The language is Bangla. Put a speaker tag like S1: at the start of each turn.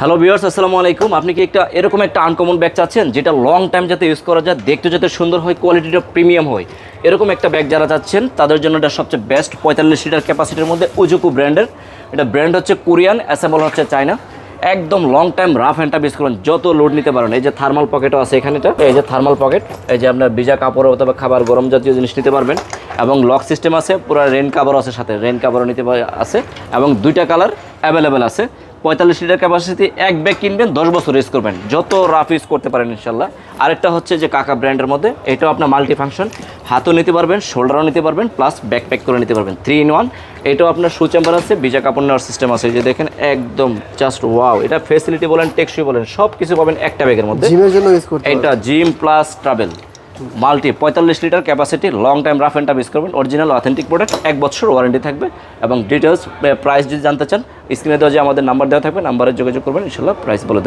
S1: হ্যালো ভিউয়ার্স আসসালামু আলাইকুম। আপনি কি একটা এরকম একটা আনকমন ব্যাগ চাচ্ছেন? যেটা লং টাইম যাতে ইউজ করা যায়, দেখতে যাতে সুন্দর হয় কোয়ালিটিটা প্রিমিয়াম হয়। এরকম একটা ব্যাগ যারা চাচ্ছেন, তাদের জন্য এটা সবচেয়ে বেস্ট পঁয়তাল্লিশ লিটার ক্যাপাসিটির মধ্যে উজুকু ব্র্যান্ডের এটা ব্র্যান্ড হচ্ছে কোরিয়ান অ্যাসেম্বল হচ্ছে চায়না একদম long time rough hand use করুন। যত লোড নিতে পারেন। এই যে থার্মাল পকেটও আছে এখানেটা। এই যে থার্মাল পকেট এই যে আপনার ভিজা কাপড় অথবা খাবার গরম জাতীয় জিনিস নিতে পারবেন। এবং লক সিস্টেম আছে, পুরো রেন কাভারও আছে সাথে। রেন কাভারও নিতে আছে। এবং দুইটা কালার অ্যাভেলেবেল আছে। পঁয়তাল্লিশ লিটার ক্যাপাসিটি এক ব্যাগ কিনবেন দশ বছর ইউজ করবেন। যত রাফ ইউজ করতে পারেন ইনশাল্লাহ। আরেকটা হচ্ছে যে কাকা ব্র্যান্ডের মধ্যে এটাও আপনার মাল্টি ফাংশন হাতও নিতে পারবেন শোল্ডারও নিতে পারবেন প্লাস ব্যাক প্যাক করে নিতে পারবেন। থ্রি ইন ওয়ান এটাও আপনার শু চেম্বার আছে বিজা কাপড় নেওয়ার সিস্টেম আছে। যে দেখেন একদম জাস্ট ওয়াও এটা ফেসিলিটি বলেন টেকসই বলেন সব কিছু পাবেন একটা ব্যাগের মধ্যে।
S2: জিমের জন্য ইউজ করতে
S1: এটা জিম প্লাস ট্রাভেল মাল্টি পঁয়তাল্লিশ litre capacity long time rough and tough use করবেন অরিজিনাল অথেন্টিক প্রোডাক্ট এক বছর ওয়ারেন্টি থাকবে এবং ডিটেলস প্রাইস যদি জানতে চান স্ক্রিনে দেওয়া যে আমাদের নাম্বার দেওয়া থাকবে নাম্বারে যোগাযোগ করবেন, ইনশাল্লাহ প্রাইস বলে